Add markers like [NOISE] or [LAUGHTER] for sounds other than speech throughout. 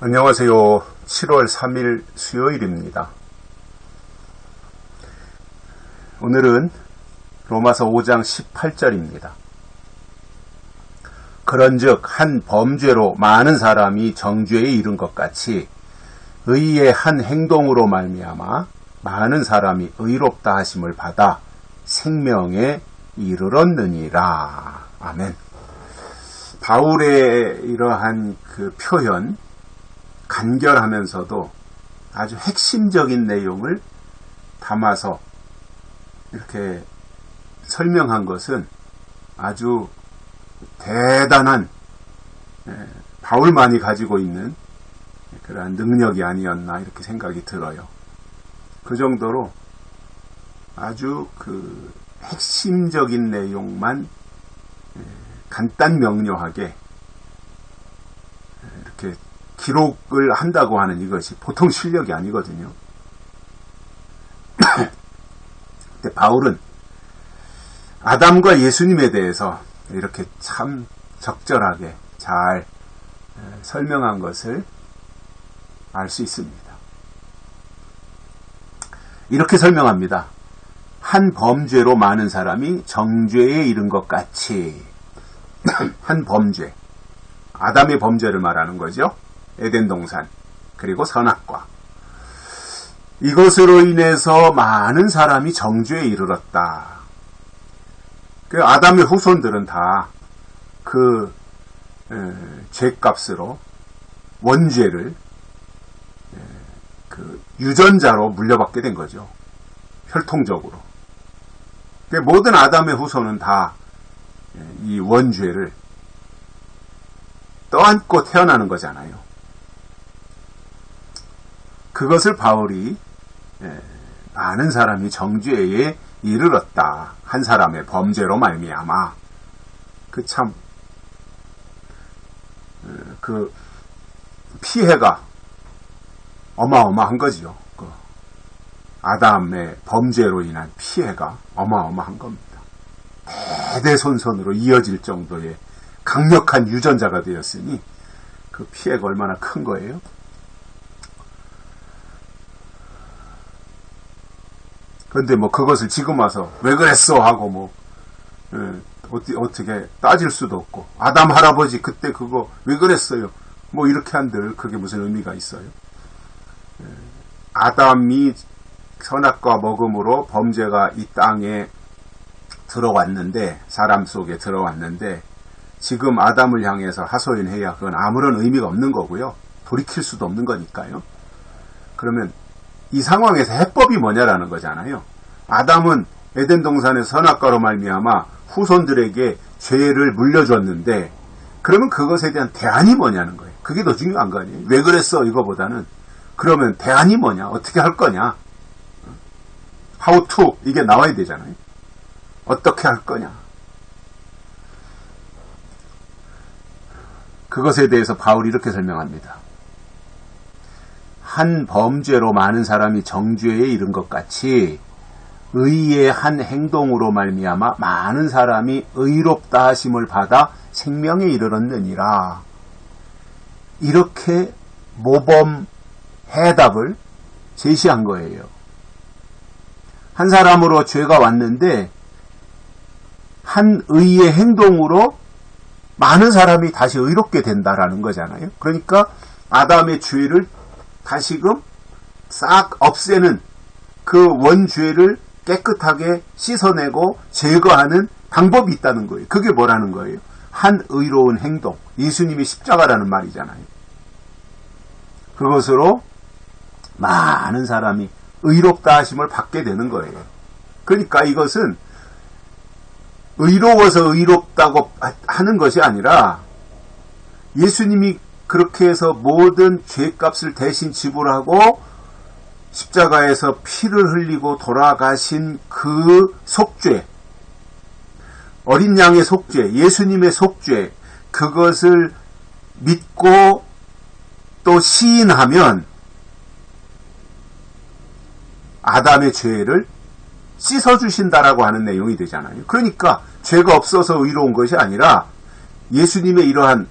안녕하세요. 7월 3일 수요일입니다. 오늘은 로마서 5장 18절입니다. 그런즉 한 범죄로 많은 사람이 정죄에 이른 것 같이 의의 한 행동으로 말미암아 많은 사람이 의롭다 하심을 받아 생명에 이르렀느니라. 아멘. 바울의 이러한 그 표현 간결하면서도 아주 핵심적인 내용을 담아서 이렇게 설명한 것은 아주 대단한 바울만이 가지고 있는 그러한 능력이 아니었나 이렇게 생각이 들어요. 그 정도로 아주 그 핵심적인 내용만 간단 명료하게 이렇게 기록을 한다고 하는 이것이 보통 실력이 아니거든요. [COUGHS] 근데 바울은 아담과 예수님에 대해서 이렇게 참 적절하게 잘 설명한 것을 알 수 있습니다. 이렇게 설명합니다. 한 범죄로 많은 사람이 정죄에 이른 것 같이 [COUGHS] 한 범죄 아담의 범죄를 말하는 거죠. 에덴 동산 그리고 선악과 이것으로 인해서 많은 사람이 정죄에 이르렀다. 그 아담의 후손들은 다 그 죄값으로 원죄를 그 유전자로 물려받게 된 거죠. 혈통적으로. 그 모든 아담의 후손은 다 이 원죄를 떠안고 태어나는 거잖아요. 그것을 바울이 예, 많은 사람이 정죄에 이르렀다. 한 사람의 범죄로 말미암아 그참그 어, 그 피해가 어마어마한 거지요. 그 아담의 범죄로 인한 피해가 어마어마한 겁니다. 대대손손으로 이어질 정도의 강력한 유전자가 되었으니 그 피해가 얼마나 큰 거예요? 그런데 뭐 그것을 지금 와서 왜 그랬어 하고 뭐 예, 어떻게, 어떻게 따질 수도 없고 아담 할아버지 그때 그거 왜 그랬어요? 뭐 이렇게 한들 그게 무슨 의미가 있어요? 예, 아담이 선악과 먹음으로 범죄가 이 땅에 들어왔는데 사람 속에 들어왔는데 지금 아담을 향해서 하소연해야 그건 아무런 의미가 없는 거고요. 돌이킬 수도 없는 거니까요. 그러면 이 상황에서 해법이 뭐냐라는 거잖아요. 아담은 에덴 동산의 선악과로 말미암아 후손들에게 죄를 물려줬는데 그러면 그것에 대한 대안이 뭐냐는 거예요. 그게 더 중요한 거 아니에요. 왜 그랬어 이거보다는 그러면 대안이 뭐냐 어떻게 할 거냐 how to 이게 나와야 되잖아요. 어떻게 할 거냐 그것에 대해서 바울이 이렇게 설명합니다. 한 범죄로 많은 사람이 정죄에 이른 것 같이 의의 한 행동으로 말미암아 많은 사람이 의롭다 하심을 받아 생명에 이르렀느니라. 이렇게 모범 해답을 제시한 거예요. 한 사람으로 죄가 왔는데 한 의의 행동으로 많은 사람이 다시 의롭게 된다라는 거잖아요. 그러니까 아담의 죄를 다시금 싹 없애는 그 원죄를 깨끗하게 씻어내고 제거하는 방법이 있다는 거예요. 그게 뭐라는 거예요? 한 의로운 행동. 예수님이 십자가라는 말이잖아요. 그것으로 많은 사람이 의롭다 하심을 받게 되는 거예요. 그러니까 이것은 의로워서 의롭다고 하는 것이 아니라 예수님이 그렇게 해서 모든 죄값을 대신 지불하고 십자가에서 피를 흘리고 돌아가신 그 속죄, 어린 양의 속죄, 예수님의 속죄, 그것을 믿고 또 시인하면 아담의 죄를 씻어주신다라고 하는 내용이 되잖아요. 그러니까 죄가 없어서 의로운 것이 아니라 예수님의 이러한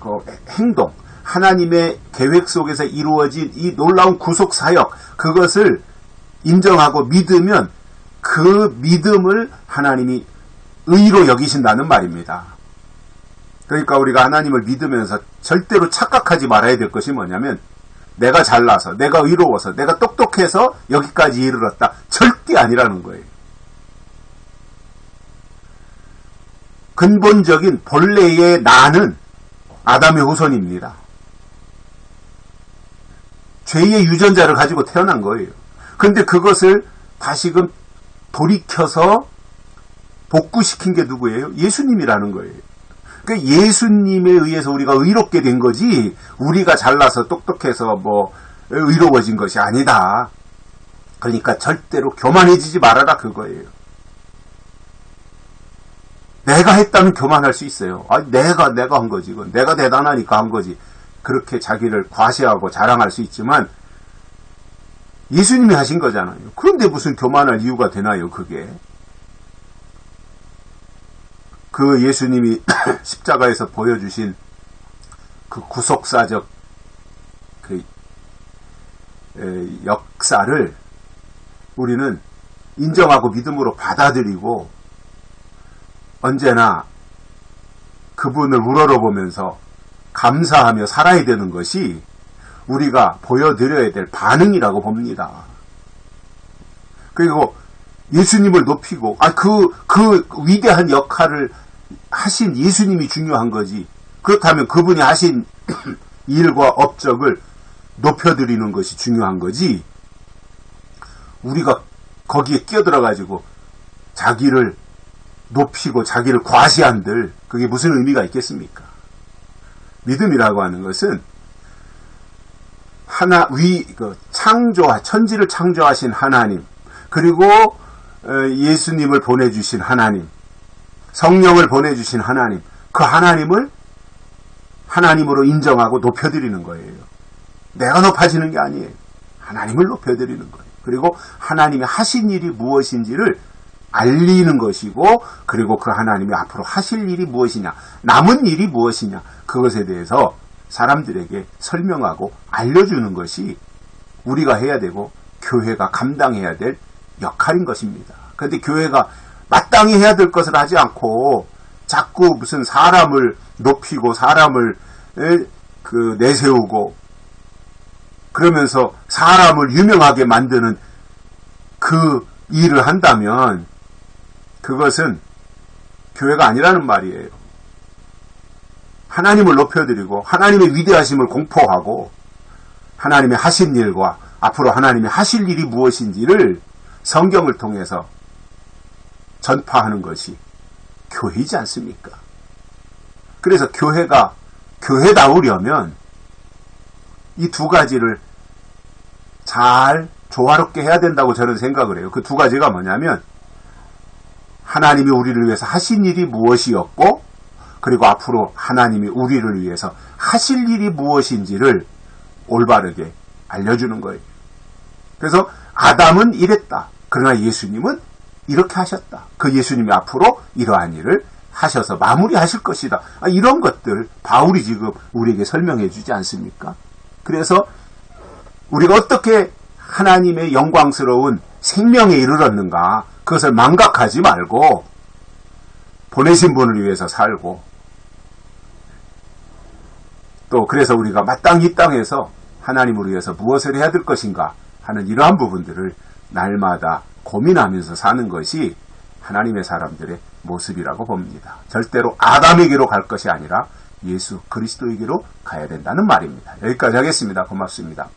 그 행동, 하나님의 계획 속에서 이루어진 이 놀라운 구속 사역 그것을 인정하고 믿으면 그 믿음을 하나님이 의로 여기신다는 말입니다. 그러니까 우리가 하나님을 믿으면서 절대로 착각하지 말아야 될 것이 뭐냐면 내가 잘나서 내가 의로워서 내가 똑똑해서 여기까지 이르렀다. 절대 아니라는 거예요. 근본적인 본래의 나는 아담의 후손입니다. 죄의 유전자를 가지고 태어난 거예요. 근데 그것을 다시금 돌이켜서 복구시킨 게 누구예요? 예수님이라는 거예요. 그 예수님에 의해서 우리가 의롭게 된 거지 우리가 잘나서 똑똑해서 뭐 의로워진 것이 아니다. 그러니까 절대로 교만해지지 말아라 그거예요. 내가 했다면 교만할 수 있어요. 아, 내가 내가 한 거지. 이건 내가 대단하니까 한 거지. 그렇게 자기를 과시하고 자랑할 수 있지만 예수님이 하신 거잖아요. 그런데 무슨 교만할 이유가 되나요, 그게? 그 예수님이 [COUGHS] 십자가에서 보여주신 그 구속사적 그 역사를 우리는 인정하고 믿음으로 받아들이고 언제나 그분을 우러러보면서 감사하며 살아야 되는 것이 우리가 보여드려야 될 반응이라고 봅니다. 그리고 예수님을 높이고, 아, 그, 그 위대한 역할을 하신 예수님이 중요한 거지. 그렇다면 그분이 하신 [CLEARS THROAT] 일과 업적을 높여드리는 것이 중요한 거지. 우리가 거기에 끼어들어 가지고 자기를 높이고 자기를 과시한들, 그게 무슨 의미가 있겠습니까? 믿음이라고 하는 것은 하나 위 그 창조 천지를 창조하신 하나님 그리고 예수님을 보내주신 하나님 성령을 보내주신 하나님 그 하나님을 하나님으로 인정하고 높여드리는 거예요. 내가 높아지는 게 아니에요. 하나님을 높여드리는 거예요. 그리고 하나님이 하신 일이 무엇인지를 알리는 것이고 그리고 그 하나님이 앞으로 하실 일이 무엇이냐 남은 일이 무엇이냐 그것에 대해서 사람들에게 설명하고 알려주는 것이 우리가 해야 되고 교회가 감당해야 될 역할인 것입니다. 그런데 교회가 마땅히 해야 될 것을 하지 않고 자꾸 무슨 사람을 높이고 사람을 그 내세우고 그러면서 사람을 유명하게 만드는 그 일을 한다면 그것은 교회가 아니라는 말이에요. 하나님을 높여드리고 하나님의 위대하심을 공포하고 하나님의 하신 일과 앞으로 하나님이 하실 일이 무엇인지를 성경을 통해서 전파하는 것이 교회이지 않습니까? 그래서 교회가 교회다우려면 이 두 가지를 잘 조화롭게 해야 된다고 저는 생각을 해요. 그 두 가지가 뭐냐면 하나님이 우리를 위해서 하신 일이 무엇이었고 그리고 앞으로 하나님이 우리를 위해서 하실 일이 무엇인지를 올바르게 알려주는 거예요. 그래서 아담은 이랬다. 그러나 예수님은 이렇게 하셨다. 그 예수님이 앞으로 이러한 일을 하셔서 마무리하실 것이다. 아, 이런 것들 바울이 지금 우리에게 설명해 주지 않습니까? 그래서 우리가 어떻게 하나님의 영광스러운 생명에 이르렀는가 그것을 망각하지 말고 보내신 분을 위해서 살고 또 그래서 우리가 마땅히 이 땅에서 하나님을 위해서 무엇을 해야 될 것인가 하는 이러한 부분들을 날마다 고민하면서 사는 것이 하나님의 사람들의 모습이라고 봅니다. 절대로 아담에게로 갈 것이 아니라 예수 그리스도에게로 가야 된다는 말입니다. 여기까지 하겠습니다. 고맙습니다.